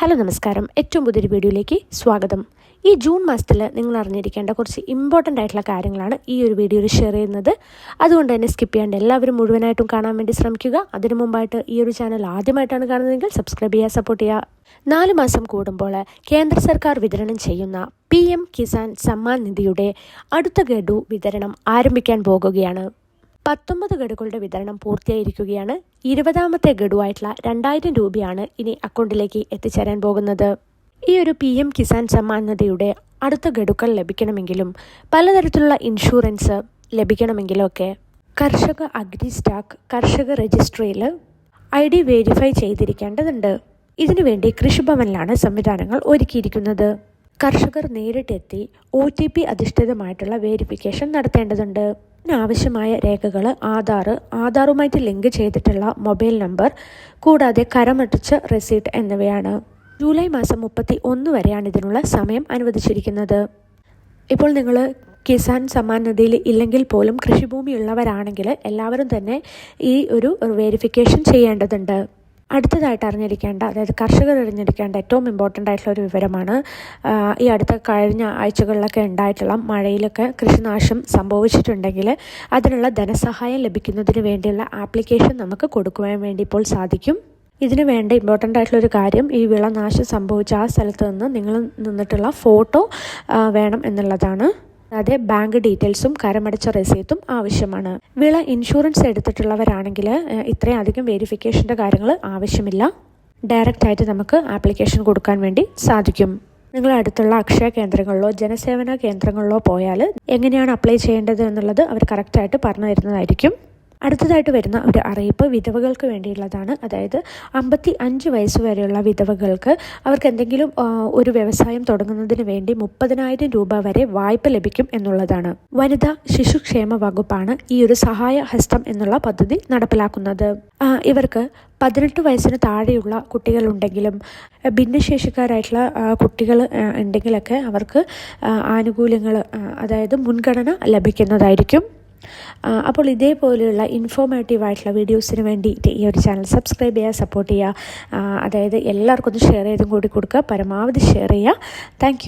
Hello നമസ്കാരം. ഏറ്റവും പുതിയൊരു വീഡിയോയിലേക്ക് സ്വാഗതം. ഈ ജൂൺ മാസത്തിൽ നിങ്ങൾ അറിഞ്ഞിരിക്കേണ്ട കുറച്ച് ഇമ്പോർട്ടന്റ് ആയിട്ടുള്ള കാര്യങ്ങളാണ് ഈ ഒരു വീഡിയോയിൽ ഷെയർ ചെയ്യുന്നത്. അതുകൊണ്ട് തന്നെ സ്കിപ്പ് ചെയ്യാണ്ട് എല്ലാവരും മുഴുവനായിട്ടും കാണാൻ വേണ്ടി ശ്രമിക്കുക. അതിനു മുമ്പായിട്ട് ഈ ഒരു ചാനൽ ആദ്യമായിട്ടാണ് കാണുന്നതെങ്കിൽ സബ്സ്ക്രൈബ് ചെയ്യുക സപ്പോർട്ട് ചെയ്യുക. നാല് മാസം കൂടുമ്പോൾ കേന്ദ്ര സർക്കാർ വിതരണം ചെയ്യുന്ന പി എം കിസാൻ സമ്മാൻ നിധിയുടെ അടുത്ത ഗഡു വിതരണം ആരംഭിക്കാൻ പോകുകയാണ്. പത്തൊമ്പത് ഗഡുക്കളുടെ വിതരണം പൂർത്തിയായിരിക്കുകയാണ്. ഇരുപതാമത്തെ ഗഡുവായിട്ടുള്ള രണ്ടായിരം രൂപയാണ് ഇനി അക്കൗണ്ടിലേക്ക് എത്തിച്ചേരാൻ പോകുന്നത്. ഈ ഒരു പി എം കിസാൻ സമ്മാൻ നിധിയുടെ അടുത്ത ഗഡുക്കൾ ലഭിക്കണമെങ്കിലും പലതരത്തിലുള്ള ഇൻഷുറൻസ് ലഭിക്കണമെങ്കിലും ഒക്കെ കർഷക അഗ്രി സ്റ്റാക്ക് കർഷക രജിസ്ട്രിയിൽ ഐ ഡി വേരിഫൈ ചെയ്തിരിക്കേണ്ടതുണ്ട്. ഇതിനുവേണ്ടി കൃഷിഭവനിലാണ് സംവിധാനങ്ങൾ ഒരുക്കിയിരിക്കുന്നത്. കർഷകർ നേരിട്ടെത്തി ഒ ടി പി അധിഷ്ഠിതമായിട്ടുള്ള വേരിഫിക്കേഷൻ നടത്തേണ്ടതുണ്ട്. ഇതിനാവശ്യമായ രേഖകൾ ആധാർ ആധാറുമായിട്ട് ലിങ്ക് ചെയ്തിട്ടുള്ള മൊബൈൽ നമ്പർ കൂടാതെ കരമടച്ച റെസീപ്റ്റ് എന്നിവയാണ്. ജൂലൈ മാസം മുപ്പത്തി ഒന്ന് വരെയാണ് ഇതിനുള്ള സമയം അനുവദിച്ചിരിക്കുന്നത്. ഇപ്പോൾ നിങ്ങൾ കിസാൻ സമ്മാൻ നിധിയിൽ ഇല്ലെങ്കിൽ പോലും കൃഷിഭൂമി ഉള്ളവരാണെങ്കിൽ എല്ലാവരും തന്നെ ഈ ഒരു വെരിഫിക്കേഷൻ ചെയ്യേണ്ടതുണ്ട്. അടുത്തതായിട്ട് അറിഞ്ഞിരിക്കേണ്ട അതായത് കർഷകർ അറിഞ്ഞിരിക്കേണ്ട ഏറ്റവും ഇമ്പോർട്ടന്റ് ആയിട്ടുള്ള ഒരു വിവരമാണ് ഈ അടുത്ത കഴിഞ്ഞ ആഴ്ചകളിലൊക്കെ ഉണ്ടായിട്ടുള്ള മഴയിലൊക്കെ കൃഷിനാശം സംഭവിച്ചിട്ടുണ്ടെങ്കിൽ അതിനുള്ള ധനസഹായം ലഭിക്കുന്നതിന് വേണ്ടിയുള്ള ആപ്ലിക്കേഷൻ നമുക്ക് കൊടുക്കുവാൻ വേണ്ടി ഇപ്പോൾ സാധിക്കും. ഇതിന് വേണ്ട ഇമ്പോർട്ടന്റ് ആയിട്ടുള്ള ഒരു കാര്യം ഈ വിളനാശം സംഭവിച്ച ആ സ്ഥലത്ത് നിന്ന് നിങ്ങൾ നിന്നിട്ടുള്ള ഫോട്ടോ വേണം എന്നുള്ളതാണ്. അതെ ബാങ്ക് ഡീറ്റെയിൽസും കരമടച്ച റെസീറ്റും ആവശ്യമാണ്. വിള ഇൻഷുറൻസ് എടുത്തിട്ടുള്ളവരാണെങ്കിൽ ഇത്രയും അധികം വെരിഫിക്കേഷന്റെ കാര്യങ്ങൾ ആവശ്യമില്ല. ഡയറക്റ്റ് ആയിട്ട് നമുക്ക് ആപ്ലിക്കേഷൻ കൊടുക്കാൻ വേണ്ടി സാധിക്കും. നിങ്ങൾ അടുത്തുള്ള അക്ഷയ കേന്ദ്രങ്ങളിലോ ജനസേവന കേന്ദ്രങ്ങളിലോ പോയാൽ എങ്ങനെയാണ് അപ്ലൈ ചെയ്യേണ്ടത് എന്നുള്ളത് അവർ കറക്റ്റായിട്ട് പറഞ്ഞു തരുന്നതായിരിക്കും. അടുത്തതായിട്ട് വരുന്ന ഒരു അറിയിപ്പ് വിധവകൾക്ക് വേണ്ടിയുള്ളതാണ്. അതായത് അമ്പത്തി അഞ്ച് വയസ്സ് വരെയുള്ള വിധവകൾക്ക് അവർക്ക് എന്തെങ്കിലും ഒരു വ്യവസായം തുടങ്ങുന്നതിന് വേണ്ടി മുപ്പതിനായിരം രൂപ വരെ വായ്പ ലഭിക്കും എന്നുള്ളതാണ്. വനിതാ ശിശുക്ഷേമ വകുപ്പാണ് ഈ ഒരു സഹായ ഹസ്തം എന്നുള്ള പദ്ധതി നടപ്പിലാക്കുന്നത്. ഇവർക്ക് പതിനെട്ട് വയസ്സിന് താഴെയുള്ള കുട്ടികളുണ്ടെങ്കിലും ഭിന്നശേഷിക്കാരായിട്ടുള്ള കുട്ടികൾ ഉണ്ടെങ്കിലൊക്കെ അവർക്ക് ആനുകൂല്യങ്ങൾ അതായത് മുൻഗണന ലഭിക്കുന്നതായിരിക്കും. അപ്പോൾ ഇതേപോലെയുള്ള ഇൻഫോർമേറ്റീവ് ആയിട്ടുള്ള വീഡിയോസിന് വേണ്ടിയിട്ട് ഈ ഒരു ചാനൽ സബ്സ്ക്രൈബ് ചെയ്യുക സപ്പോർട്ട് ചെയ്യുക. അതായത് എല്ലാവർക്കും ഒന്ന് ഷെയർ ചെയ്തും കൂടി കൊടുക്കുക. പരമാവധി ഷെയർ ചെയ്യുക. താങ്ക്